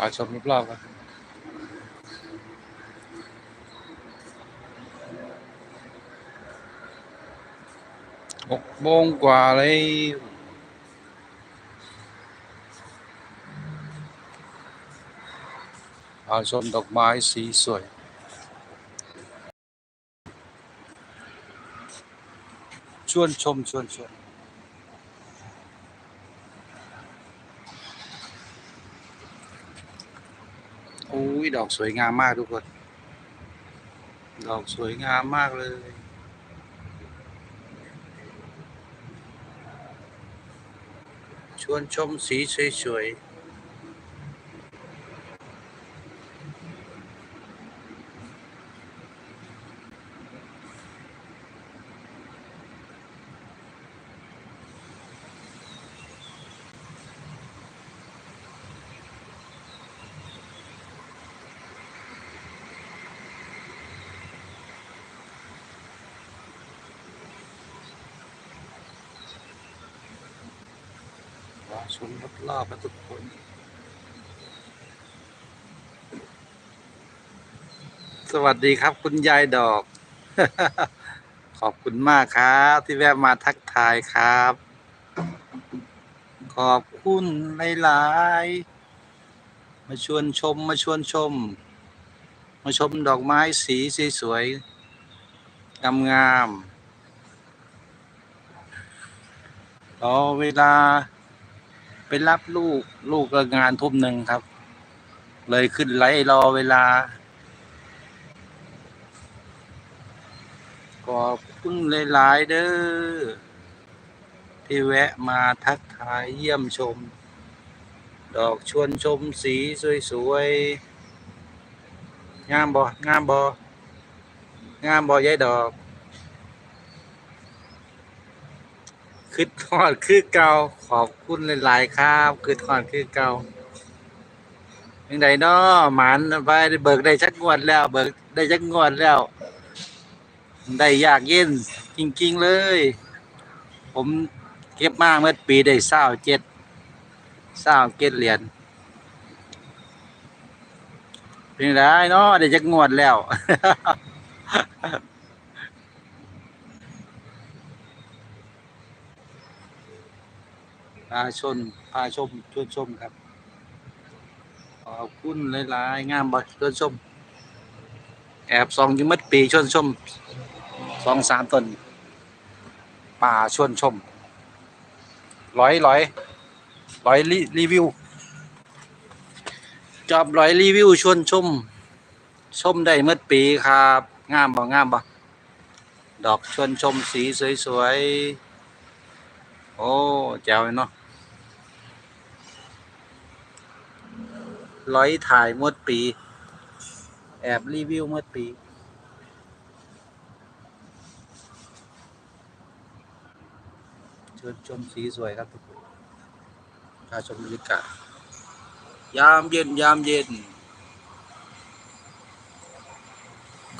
เอาชมรอบๆกันหกโมงกว่าเลยเอาชมดอกไม้สีสวย ชวนชมชวนชวน โอ้ยดอกสวยงามมากทุกคน ดอกสวยงามมากเลย ชวนชมสีสวยๆ ชมรอบๆนะทุกคนสวัสดีครับ คุณยายดอก ขอบคุณมากครับ ที่แวะมาทักทายครับ ขอบคุณหลายๆมาชวนชม มาชวนชม มาชมดอกไม้สีสวยๆงามรอเวลา ไปรับลูกลูกก็งานทุ่มหนึ่งครับ เลยขึ้นไลฟ์รอเวลา ขอบคุณหลายๆเด้อที่แวะมาทักทายเยี่ยมชม ดอกชวนชมสีสวยๆงามบ่งามบ่งามบ่ยายดอก คืดทอดคือเก่าขอบคุณหลายๆครับ คืดทอดคือเก่ายังไงเนาะหมานไปเบิกได้ชักงวดแล้ว เบิกได้ชักงวดแล้ว ได้ยากเย็นจริงๆเลย ผมเก็บมาเมื่อปีได้เศร้าเจ็ดเศร้าเก็ดเหรียญเป็นไรเนาะได้จักงวดแล้ว พาชนพาชมชวนชมครับ ขอบคุณหลายๆงามบ่ชวนชม แอบส่องยิ่มัดปีชวนชมสองสามต้นป่าชวนชมร้อยร้อยร้อยรีรีวิวจอบร้อยรีวิวชวนชม ชมได้เมื่อปีครับ งามบ่งามบ่ดอกชวนชมสีสวยๆ โอ้แจ๋วเลยเนาะ ร้อยถ่ายมื่อปี แอบรีวิวมื่อปี เชิญชมสีสวยครับทุกคนพาชมบรรยากาศยามเย็นยามเย็น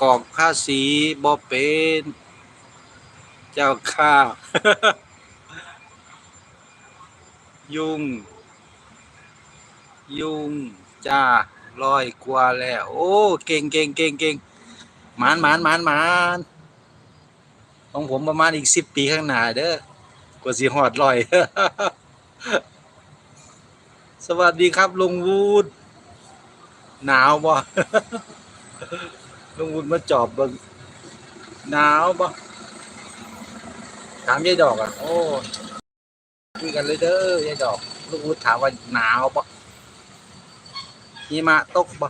กอกผ้าสีบอเป็น เจ้าข้ายุง ยุง จ้าลอยกว่าแล้ว โอ้เก่งเก่งเก่งเก่งหมานหมานหมานหมานของผมประมาณอีกสิบปีข้างหน้าเด้อกว่าสิหอดลอย สวัสดีครับลุงวูดหนาวบ่ลุงวูดมาจอบบิงหนาวบ่ถามยายดอกอะ โอ้คุยกันเลยเด้อยายดอกลุงวูดถามว่าหนาวบ่ หิมะตกบ่